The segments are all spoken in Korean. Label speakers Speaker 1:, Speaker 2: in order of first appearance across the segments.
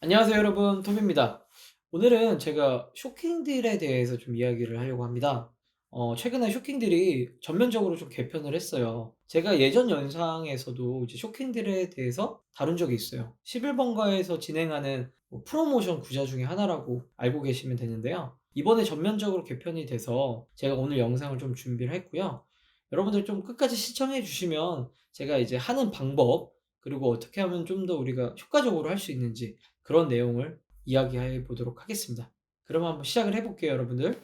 Speaker 1: 안녕하세요 여러분 토비입니다. 오늘은 제가 쇼킹딜에 대해서 좀 이야기를 하려고 합니다. 어, 최근에 쇼킹딜이 전면적으로 좀 개편을 했어요. 제가 예전 영상에서도 이제 쇼킹딜에 대해서 다룬 적이 있어요. 11번가에서 진행하는 뭐 프로모션 구자 중에 하나라고 알고 계시면 되는데요. 이번에 전면적으로 개편이 돼서 제가 오늘 영상을 좀 준비를 했고요. 여러분들 좀 끝까지 시청해 주시면 제가 이제 하는 방법 그리고 어떻게 하면 좀 더 우리가 효과적으로 할 수 있는지 그런 내용을 이야기해 보도록 하겠습니다. 그러면 한번 시작을 해볼게요, 여러분들.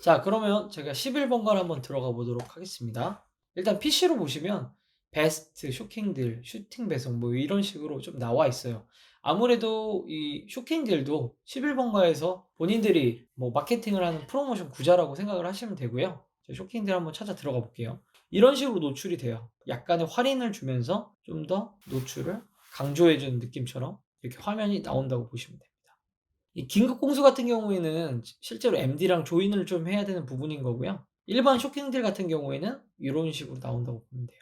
Speaker 1: 자, 그러면 제가 11번가를 한번 들어가 보도록 하겠습니다. 일단 PC로 보시면 베스트, 쇼킹딜, 슈팅 배송 뭐 이런 식으로 좀 나와 있어요. 아무래도 이 쇼킹딜도 11번가에서 본인들이 뭐 마케팅을 하는 프로모션 구자라고 생각을 하시면 되고요. 자, 쇼킹딜 한번 찾아 들어가 볼게요. 이런 식으로 노출이 돼요. 약간의 할인을 주면서 좀 더 노출을 강조해주는 느낌처럼 이렇게 화면이 나온다고 보시면 됩니다. 이 긴급 공수 같은 경우에는 실제로 MD랑 조인을 좀 해야 되는 부분인 거고요. 일반 쇼킹딜 같은 경우에는 이런 식으로 나온다고 보면 돼요.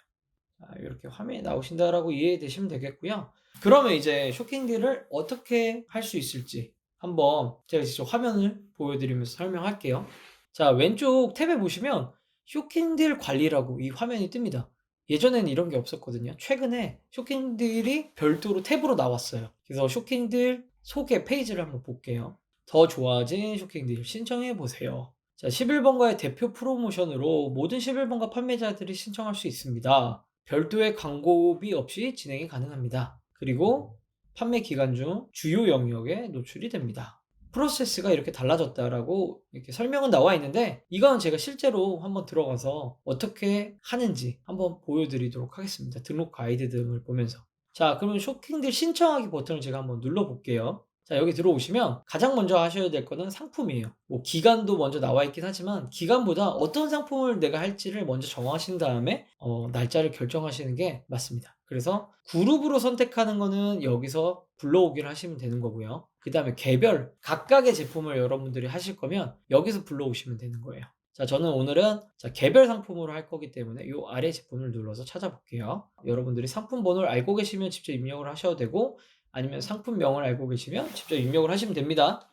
Speaker 1: 자, 이렇게 화면이 나오신다라고 이해되시면 되겠고요. 그러면 이제 쇼킹딜을 어떻게 할 수 있을지 한번 제가 직접 화면을 보여드리면서 설명할게요. 자, 왼쪽 탭에 보시면 쇼킹딜 관리라고 이 화면이 뜹니다. 예전에는 이런 게 없었거든요. 최근에 쇼킹딜이 별도로 탭으로 나왔어요. 그래서 쇼킹딜 소개 페이지를 한번 볼게요. 더 좋아진 쇼킹딜 신청해 보세요. 자, 11번가의 대표 프로모션으로 모든 11번가 판매자들이 신청할 수 있습니다. 별도의 광고비 없이 진행이 가능합니다. 그리고 판매 기간 중 주요 영역에 노출이 됩니다. 프로세스가 이렇게 달라졌다라고 이렇게 설명은 나와 있는데 이건 제가 실제로 한번 들어가서 어떻게 하는지 한번 보여드리도록 하겠습니다. 등록 가이드 등을 보면서. 자, 그러면 쇼킹딜 신청하기 버튼을 제가 한번 눌러볼게요. 자, 여기 들어오시면 가장 먼저 하셔야 될 거는 상품이에요. 뭐 기간도 먼저 나와 있긴 하지만 기간보다 어떤 상품을 내가 할지를 먼저 정하신 다음에 어, 날짜를 결정하시는 게 맞습니다. 그래서 그룹으로 선택하는 거는 여기서 불러오기를 하시면 되는 거고요. 그 다음에 개별 각각의 제품을 여러분들이 하실 거면 여기서 불러오시면 되는 거예요. 자, 저는 오늘은 자, 개별 상품으로 할 거기 때문에 이 아래 제품을 눌러서 찾아볼게요. 여러분들이 상품 번호를 알고 계시면 직접 입력을 하셔도 되고 아니면 상품명을 알고 계시면 직접 입력을 하시면 됩니다.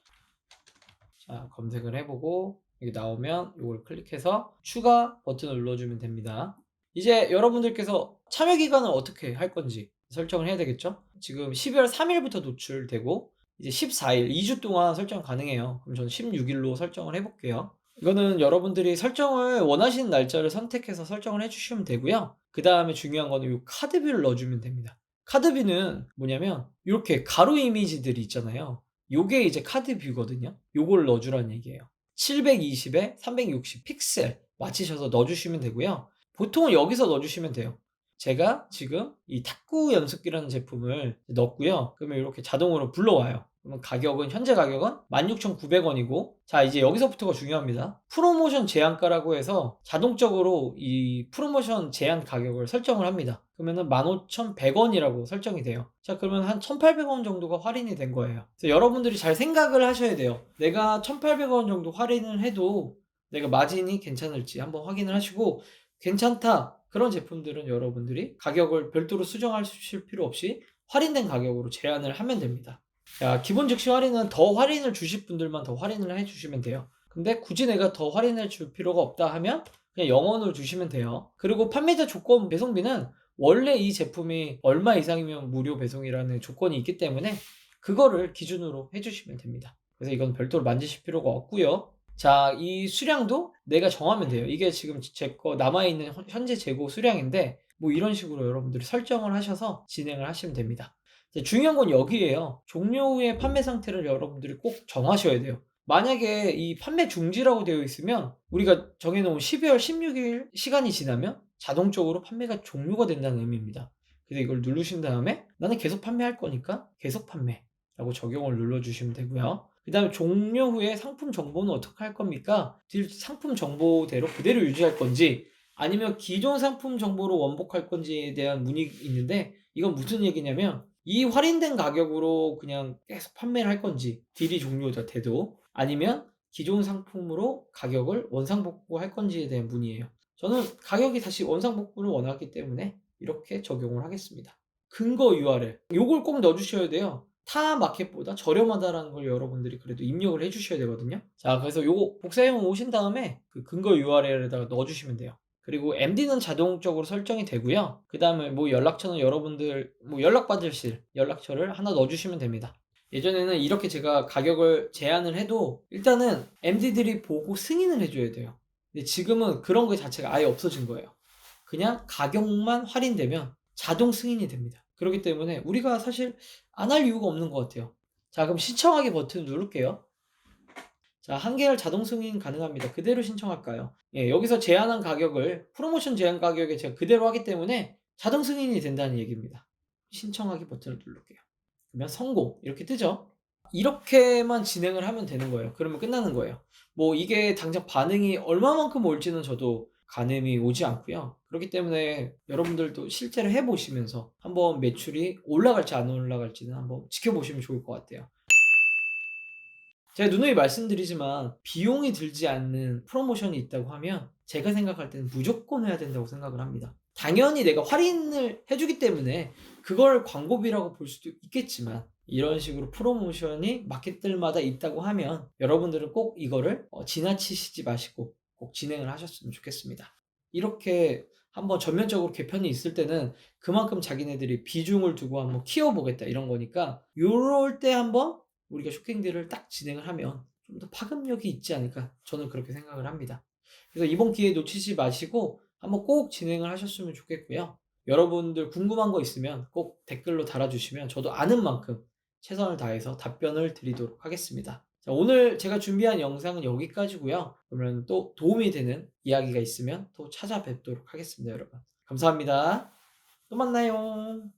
Speaker 1: 자, 검색을 해보고 여기 나오면 이걸 클릭해서 추가 버튼을 눌러주면 됩니다. 이제 여러분들께서 참여 기간을 어떻게 할 건지 설정을 해야 되겠죠? 지금 12월 3일부터 노출되고 이제 14일, 2주 동안 설정 가능해요. 그럼 저는 16일로 설정을 해볼게요. 이거는 여러분들이 설정을 원하시는 날짜를 선택해서 설정을 해주시면 되고요. 그 다음에 중요한 거는 이 카드뷰를 넣어주면 됩니다. 카드뷰는 뭐냐면 이렇게 가로 이미지들이 있잖아요. 요게 이제 카드뷰거든요. 요걸 넣어주라는 얘기예요. 720에 360 픽셀 맞추셔서 넣어주시면 되고요. 보통은 여기서 넣어주시면 돼요. 제가 지금 이 탁구 연습기라는 제품을 넣었고요. 그러면 이렇게 자동으로 불러와요. 그러면 가격은 현재 가격은 16,900원이고 자 이제 여기서부터가 중요합니다. 프로모션 제한가라고 해서 자동적으로 이 프로모션 제한 가격을 설정을 합니다. 그러면은 15,100원이라고 설정이 돼요. 자 그러면 한 1,800원 정도가 할인이 된 거예요. 그래서 여러분들이 잘 생각을 하셔야 돼요. 내가 1,800원 정도 할인을 해도 내가 마진이 괜찮을지 한번 확인을 하시고 괜찮다 그런 제품들은 여러분들이 가격을 별도로 수정하실 필요 없이 할인된 가격으로 제한을 하면 됩니다. 자, 기본 즉시 할인은 더 할인을 주실 분들만 더 할인을 해주시면 돼요. 근데 굳이 내가 더 할인해 줄 필요가 없다 하면 그냥 0원으로 주시면 돼요. 그리고 판매자 조건 배송비는 원래 이 제품이 얼마 이상이면 무료 배송이라는 조건이 있기 때문에 그거를 기준으로 해주시면 됩니다. 그래서 이건 별도로 만지실 필요가 없고요. 자, 이 수량도 내가 정하면 돼요. 이게 지금 제 거 남아있는 현재 재고 수량인데 뭐 이런 식으로 여러분들이 설정을 하셔서 진행을 하시면 됩니다. 중요한 건 여기에요. 종료 후의 판매 상태를 여러분들이 꼭 정하셔야 돼요. 만약에 이 판매 중지라고 되어 있으면 우리가 정해놓은 12월 16일 시간이 지나면 자동적으로 판매가 종료가 된다는 의미입니다. 그래서 이걸 누르신 다음에 나는 계속 판매할 거니까 계속 판매라고 적용을 눌러주시면 되고요. 그 다음에 종료 후에 상품 정보는 어떻게 할 겁니까? 상품 정보대로 그대로 유지할 건지 아니면 기존 상품 정보로 원복할 건지에 대한 문의 있는데 이건 무슨 얘기냐면 이 할인된 가격으로 그냥 계속 판매를 할 건지 딜이 종료돼도 아니면 기존 상품으로 가격을 원상복구할 건지에 대한 문의예요. 저는 가격이 다시 원상복구를 원하기 때문에 이렇게 적용을 하겠습니다. 근거 URL 요걸 꼭 넣어 주셔야 돼요. 타 마켓보다 저렴하다라는 걸 여러분들이 그래도 입력을 해 주셔야 되거든요. 자, 그래서 요거 복사형 오신 다음에 그 근거 URL에다가 넣어 주시면 돼요. 그리고 MD는 자동적으로 설정이 되고요. 그 다음에 뭐 연락처는 여러분들 뭐 연락받으실 연락처를 하나 넣어 주시면 됩니다. 예전에는 이렇게 제가 가격을 제한을 해도 일단은 MD들이 보고 승인을 해줘야 돼요. 근데 지금은 그런 거 자체가 아예 없어진 거예요. 그냥 가격만 할인되면 자동 승인이 됩니다. 그렇기 때문에 우리가 사실 안 할 이유가 없는 것 같아요. 자, 그럼 신청하기 버튼 누를게요. 자, 한 개를 자동 승인 가능합니다. 그대로 신청할까요? 예, 여기서 제한한 가격을 프로모션 제한 가격에 제가 그대로 하기 때문에 자동 승인이 된다는 얘기입니다. 신청하기 버튼을 누를게요. 그러면 성공 이렇게 뜨죠. 이렇게만 진행을 하면 되는 거예요. 그러면 끝나는 거예요. 뭐 이게 당장 반응이 얼마만큼 올지는 저도 가늠이 오지 않고요. 그렇기 때문에 여러분들도 실제로 해보시면서 한번 매출이 올라갈지 안 올라갈지는 한번 지켜보시면 좋을 것 같아요. 제가 누누이 말씀드리지만 비용이 들지 않는 프로모션이 있다고 하면 제가 생각할 때는 무조건 해야 된다고 생각을 합니다. 당연히 내가 할인을 해주기 때문에 그걸 광고비라고 볼 수도 있겠지만 이런 식으로 프로모션이 마켓들마다 있다고 하면 여러분들은 꼭 이거를 어, 지나치시지 마시고 꼭 진행을 하셨으면 좋겠습니다. 이렇게 한번 전면적으로 개편이 있을 때는 그만큼 자기네들이 비중을 두고 한번 키워보겠다 이런 거니까 요럴 때 한번 우리가 쇼킹딜을 딱 진행을 하면 좀 더 파급력이 있지 않을까 저는 그렇게 생각을 합니다. 그래서 이번 기회 놓치지 마시고 한번 꼭 진행을 하셨으면 좋겠고요. 여러분들 궁금한 거 있으면 꼭 댓글로 달아주시면 저도 아는 만큼 최선을 다해서 답변을 드리도록 하겠습니다. 자, 오늘 제가 준비한 영상은 여기까지고요. 그러면 또 도움이 되는 이야기가 있으면 또 찾아뵙도록 하겠습니다, 여러분. 감사합니다. 또 만나요.